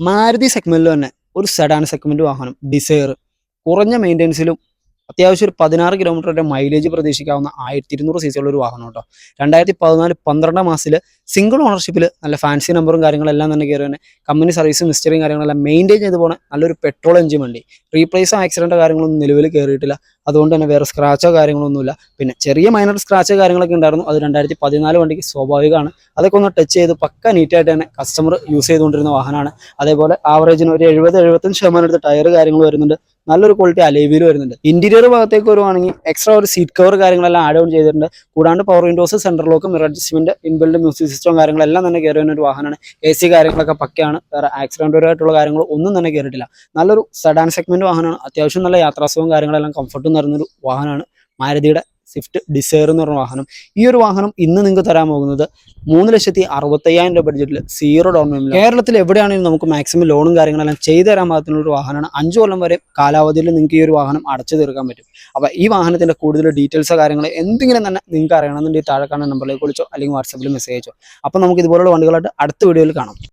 മാരുതി സെഗ്മെന്റിൽ തന്നെ ഒരു സെഡാൻ സെഗ്മെന്റ് വാഹനം. ഡിസയർ കുറഞ്ഞ മെയിന്റെനൻസിലും അത്യാവശ്യം ഒരു പതിനാറ് കിലോമീറ്ററിന്റെ മൈലേജ് പ്രതീക്ഷിക്കാവുന്ന ആയിരത്തി ഇരുന്നൂറ് സി സി ഉള്ള ഒരു വാഹനം കേട്ടോ. രണ്ടായിരത്തി പതിനാല് പന്ത്രണ്ടാം മാസത്തിൽ സിംഗിൾ ഓണർഷിപ്പിൽ നല്ല ഫാൻസി നമ്പറും കാര്യങ്ങളെല്ലാം തന്നെ കയറി തന്നെ കമ്പനി സർവീസും മിസ്റ്ററിയും കാര്യങ്ങളെല്ലാം മെയിന്റെയിൻ ചെയ്ത് പോണ നല്ലൊരു പെട്രോൾ എഞ്ചിൻ വണ്ടി. റീപ്ലേസോ ആക്സിഡന്റോ കാര്യങ്ങളൊന്നും നിലവിൽ കയറിയിട്ടില്ല അതുകൊണ്ട് തന്നെ വേറെ സ്ക്രാച്ചോ കാര്യങ്ങളൊന്നുമില്ല. പിന്നെ ചെറിയ മൈനർ സ്ക്രാച്ചോ കാര്യങ്ങളൊക്കെ ഉണ്ടായിരുന്നു. അത് രണ്ടായിരത്തി പതിനാല് വണ്ടിക്ക് സ്വാഭാവികമാണ്. അതൊക്കെ ഒന്ന് ടച്ച് ചെയ്ത് പക്ക നീറ്റായിട്ട് തന്നെ കസ്റ്റമർ യൂസ് ചെയ്തുകൊണ്ടിരുന്ന വാഹനമാണ്. അതേപോലെ ആവറേജിന് ഒരു എഴുപത് എഴുപത്തഞ്ച് ശതമാനം എടുത്ത് ടയർ കാര്യങ്ങൾ വരുന്നുണ്ട്. നല്ലൊരു ക്വാളിറ്റി അലേവിയിൽ വരുന്നുണ്ട്. ഇന്റീരിയർ ഭാഗത്തേക്ക് വരുവാണെങ്കിൽ എക്സ്ട്രാ ഒരു സീറ്റ് കവർ കാര്യങ്ങളെല്ലാം ആഡ് ഓൺ ചെയ്തിട്ടുണ്ട്. കൂടാണ്ട് power windows central lock mirror adjustment inbuilt music system കാര്യങ്ങളെല്ലാം തന്നെ കയറി വരുന്ന ഒരു വാഹനമാണ്. എ സി കാര്യങ്ങളൊക്കെ പക്കയാണ്. വേറെ ആക്സിഡന്റ് ആയിട്ടുള്ള കാര്യങ്ങൾ ഒന്നും തന്നെ കയറിയിട്ടില്ല നല്ലൊരു സെഡാൻ സെഗ്മെന്റ് വാഹനമാണ്. അത്യാവശ്യം നല്ല യാത്രാസുഖവും കാര്യങ്ങളെല്ലാം കംഫർട്ടും നിറഞ്ഞൊരു വാഹനമാണ്. മാരുതിയുടെ സ്വിഫ്റ്റ് ഡിസയർ എന്ന് പറഞ്ഞ വാഹനം. ഈ ഒരു വാഹനം ഇന്ന് നിങ്ങൾക്ക് തരാൻ പോകുന്നത് മൂന്ന് ലക്ഷത്തി അറുപത്തയ്യായിരം രൂപ ബഡ്ജറ്റിൽ സീറോ ഡൗൺ പേയ്മെന്റ് കേരളത്തിൽ എവിടെയാണെങ്കിലും നമുക്ക് മാക്സിമം ലോണും കാര്യങ്ങളെല്ലാം ചെയ്തു തരാൻ പാകത്തിനുള്ള ഒരു വാഹനമാണ്. അഞ്ച് കൊല്ലം വരെ കാലാവധിയിൽ നിങ്ങൾക്ക് ഈ ഒരു വാഹനം അടച്ചു തീർക്കാൻ പറ്റും. അപ്പോൾ ഈ വാഹനത്തിന്റെ കൂടുതൽ ഡീറ്റെയിൽസോ കാര്യങ്ങൾ എന്തെങ്കിലും തന്നെ നിങ്ങൾക്ക് അറിയണമെന്നുണ്ടെങ്കിൽ താഴെ കാണുന്ന നമ്പറിലേക്ക് വിളിച്ചോ അല്ലെങ്കിൽ വാട്സാപ്പിൽ മെസ്സേജ് അയച്ചോ. അപ്പോൾ നമുക്ക് ഇതുപോലുള്ള വണ്ടികളായിട്ട് അടുത്ത വീഡിയോയിൽ കാണാം.